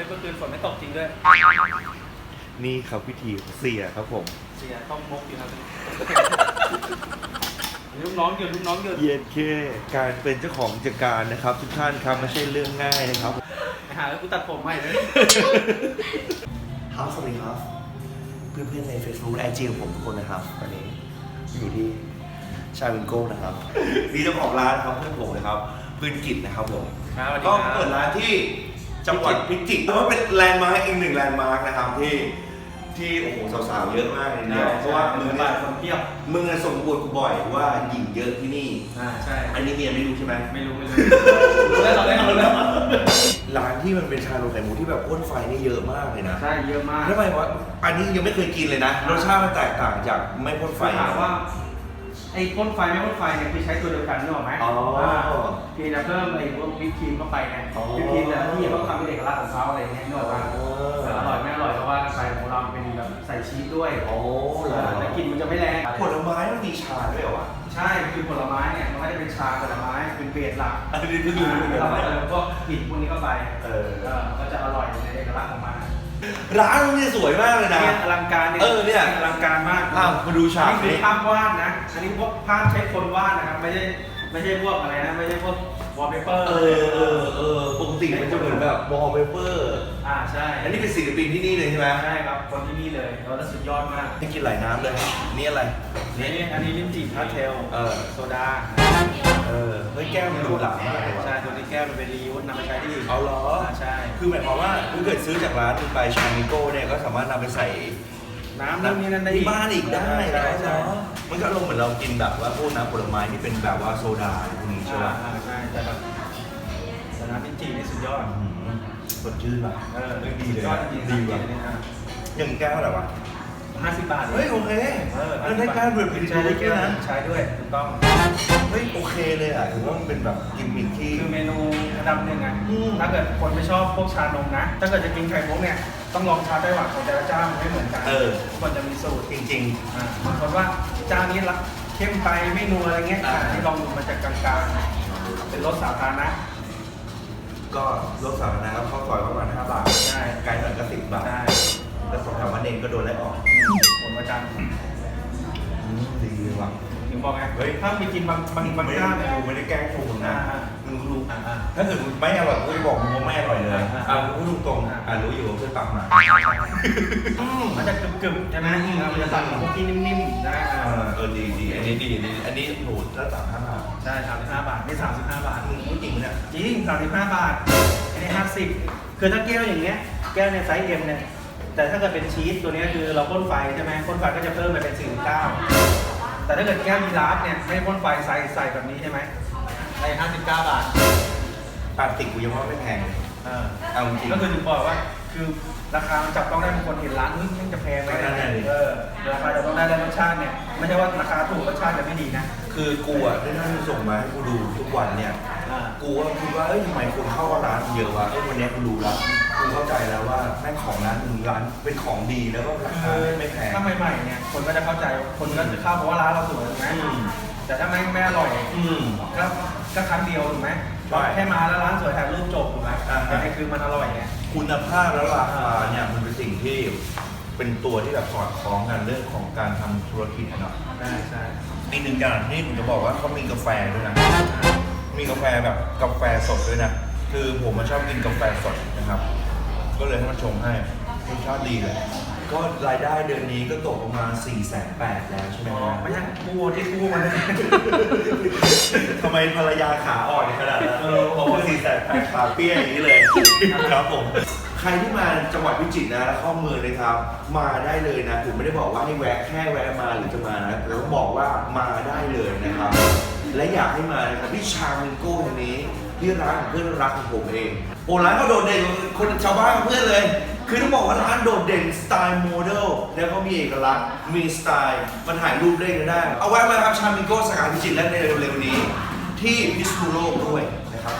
ฮ้ยเมื่อคืนฝนไม่ตกจริงด้วย นี่ครับวิธีเสียครับผม เสียต้องมกอยู่ครับลูกน้องหยุดลูกน้องหยุดเย็นเคการเป็นเจ้าของกิจการนะครับ ทุกท่านครับไม่ใช่เรื่องง่ายนะครับไปหาแล้วกูตัดผมใหม่เลยครับสวัสดีครับ เพื่อนๆใน Facebook และไอจีของผมทุกคนนะครับวันนี้อยู่ที่ชาวิงโก้นะครับนี่เจ้าของร้านนะครับเพื่อนผมนะครับปืนกิจนะครับผมครับสวัสดีก็ครับเปิดร้านที่ จังหวัดพิจิตรแต่ว่าเป็นแลนด์มาร์กอีกหนึ่งแลนด์มาร์กนะครับที่ที่โอ้โหสาวๆเยอะมากเลยเนี่ยเพราะว่ามึงบาเนี่ยทคนเพียบมึงอะส่งบวดกูบ่อยว่าหญิงเยอะที่นี่ อ่าใช่อันนี้เมียไม่รู้ใช่ไหมไม่รู้ไม่รู้รู้แล้วตอนแรกรู้แล้วร้านที่มันเป็นชาโลไข่มุกที่แบบพ่นไฟนี่เยอะมากเลยนะใช่เยอะมากทำไมวะอันนี้ยังไม่เคยกินเลยนะรสชาติมันแตกต่างจากไม่พ่นไฟไฟถามว่า ไอ้พ่นไฟไม่พ่นไฟเนี่ยคือใช้ตัวเดียวกันนึกออกไหมอ๋ออ่าเพียงแต่เพิ่มไอ้พวกวิปครีมเข้าไปไงอ๋อ วิปครีมแต่ละที่เขาทำเป็นเอกลักษณ์ของเขาอะไรอย่างเงี้ยนึกออกปะอ๋อแต่อร่อยไม่อร่อยเพราะว่าไฟของเราเป็นแบบใส่ชีสด้วยโอ้เหรอแล้วกลิ่นมันจะไม่แรง ผลไม้มันมีชาด้วยเหรอวะใช่คือผลไม้เนี่ยมันไม่ได้เป็นชาผลไม้เป็นเบสหลักอันนี้เพิ่งรู้เหมือนกันเราก็นะเติมพวกกลิ่นพวกนี้เข้าไปเออ เออก็จะอร่อยในเอกลักษณ์ของมัน ร้านมันเนี่ยสวยมากเลยนะ เนี่ยอลังการเนี่ยเออเนี่ย อลังการมากอ้าวมาดูฉากอันนี้คือนี้ภาพวาดนะ อันนี้พวกภาพใช้คนวาดนะครับ ไม่ใช่ไม่ใช่พวกอะไรนะ ไม่ใช่พวก วอลเปเปอร์เออเออเออปกติมันจะเหมือนแบบวอลเปเปอร์ อ่าใช่อันนี้เป็นศิลปินที่นี่เลยใช่ไหมใช่ครับคนที่นี่เลยเราจะสุดยอดมากให้กินหลายน้ำเลย นี่อะไร นี่อันนี้ลิ้นจี่พาสเทลเออ โซดาเออ เฮ้ยแก้วมันดูหลามากเลยว่ะใช่ตัวนี้แก้วมันเป็นรียูสนำไปใช้ที่อื่นเอาเหรอาใช่ คือหมายความว่าถ้าเกิดซื้อจากร้านไปชามิโก้เนี่ยก็สามารถนำไปใส่ น้ำนู่นนี่นั่นได้ที่บ้านอีกได้ใช่แล้วใช่ เนาะมันก็อารมณ์เหมือนเรากินแบบว่าพวกน้ำผลไม้ที่เป็นแบบว่าโซดาพวกนี้ใช่ใช่ไหมใช่แต่แบบแต่น้ำลิ้นจี่นี่สุดยอดอืมสดชื่นป่ะเออเฮ้ยดีเลยสุยอดอะจริงๆดีว่ะจริงๆอะอย่างแก้วอะไรวะห้าสิบบาทเฮ้ยโอเคเออแล้วได้การแบบเป็นใช้ได้แก้วนะใช้ด้วยถูกต้อง เฮ้ยโอเคเลยอะถือว่ามันเป็นแบบกิมมิคที่ คือเมนูอันดับหนึ่งอะอืม ถ้าเกิดคนไม่ชอบพวกชานมนะ ถ้าเกิดจะกินไข่มุกเนี่ย ต้องลองชาไต้หวันของแต่ละเจ้ามันไม่เหมือนกันเออ ทุกคนจะมีสูตรจริง อ่าบางคนว่าเจ้านี้รักเข้มไปไม่นัวอะไรเงี้ยอ่าอ่านี่ลองดูมันจะกลางๆเป็นรสสาธารณะๆ ก็รถสาธารณะครับเข้าซอยประมาณ5บาท ใช่ เฮ้ยถ้าไปกินบางบางบางไม่เจ้าได้เนี่ยกูไม่ได้แกล้งชมมึงนะอ่ามึงรู้อ่าอ่าถ้าเกิดไม่อร่อยกูจะบอกมึงว่าไม่อร่อยเลยอ่าอ่าอ่ากูพูดตรงๆอ่ารู้อยู่ว่าเพื่อนปากมามันจะกึบๆใช่ไหมอืมอ่ามันจะตัดกับพวกที่นิ่มๆนะเออเออดีดีอันนี้ดีดีอันนี้หนูละสามห้าบาทใช่สามสิบห้าบาทนี่สามสิบห้าบาทมึงพูดจริงปะเนี่ยจริงสามสิบห้าบาทอันนี้ห้าสิบคือถ้าแก้วอย่างเงี้ยแก้วในไซส์เอ็มเนี่ยแต่ถ้าเกิดเป็นชีสตัวเนี้ยคือเราพ่นไฟใช่ไหมพ่นไฟก็จะเพิ่มไปเป็นสี่สิบเก้า แต่ถ้าเกิดแก้วยีราฟเนี่ยไม่พ่นไฟใส่ใส่แบบนี้ใช่ไหมในห้าสิบเก้าบาทปกติกูยังว่าไม่แพงเลยเออเอาจริง ก็คือถึงบอกว่า คือราคามันจับต้องได้บางคนเห็นร้านเฮ้ยมันจะแพงไหมนั่นน่ะดิ เออราคาจะต้องได้แล้วรสชาติเนี่ยไม่ใช่ว่าราคาถูกรสชาติจะไม่ดีนะคือกูอะได้นั่งส่งมาให้กูดูทุกวันเนี่ย อ่า กูก็คิดว่าเอ้ยทำไมคนเข้าร้านเยอะวะเอ้ยวันนี้กูรู้แล้วกู เข้าใจแล้วว่าแม่งของร้านมึงร้านเป็นของดีแล้วก็ราคาไม่แพง ถ้าใหม่ๆเนี่ยคนก็จะเข้าใจคนก็จะเข้าเพราะว่าร้านเราสวยถูกไหมอืม แต่ถ้าไม่ไม่อร่อยอืม ก็ก็ครั้งเดียวถูกไหมใช่แค่มาแล้วร้านสวยถ่ายรูปจบถูกไหมอ่าฮะ แต่นี่คือมันอร่อยไง คุณภาพและราคาเนี่ยมันเป็นสิ่งที่เป็นตัวที่แบบสอดคล้องกันเรื่องของการทำธุรกิจอะเนาะใช่ใช่อีกหนึ่งอย่างที่ผมจะบอกว่าเขามีกาแฟด้วยนะ มีกาแฟแบบกาแฟสดด้วยนะ คือผมมาชอบกินกาแฟสดนะครับ ก็เลยให้มันชงให้รสชาติดีเลย ก็รายได้เดือนนี้ก็ตกประมาณ4ี่แสนแปดแล้วใช่ไหมครับไม่ใช่กูที่กูมันทำไมภรรยาขาอ่อนขนาดนั้นเออบอกว่าสี่แสนแปดขาเปี้ยอย่างนี้เลยครับผมใครที่มาจังหวัดพิจิตรนะแล้วเข้าเมืองนะครับ มาได้เลยนะผมไม่ได้บอกว่าให้แวะแค่แวะมาหรือจะมานะแต่ต้องบอกว่ามาได้เลยนะครับ และอยากให้มานะครับที่ชามิงโก้แห่งนี้ ที่ร้านของเพื่อนรักของผมเองโอ้ร้านก็โดดเด่นกว่าคนชาวบ้านเพื่อนเลย คือต้องบอกว่าร้านโดดเด่นสไตล์โมเดลแล้วก็มีเอกลักษณ์มีสไตล์มันถ่ายรูปเล่นกันได้ เอาไว้มาครับชามิงโก้สาขาพิจิตรและในเร็วๆนี้ ที่พิษณุโลกด้วยนะครับ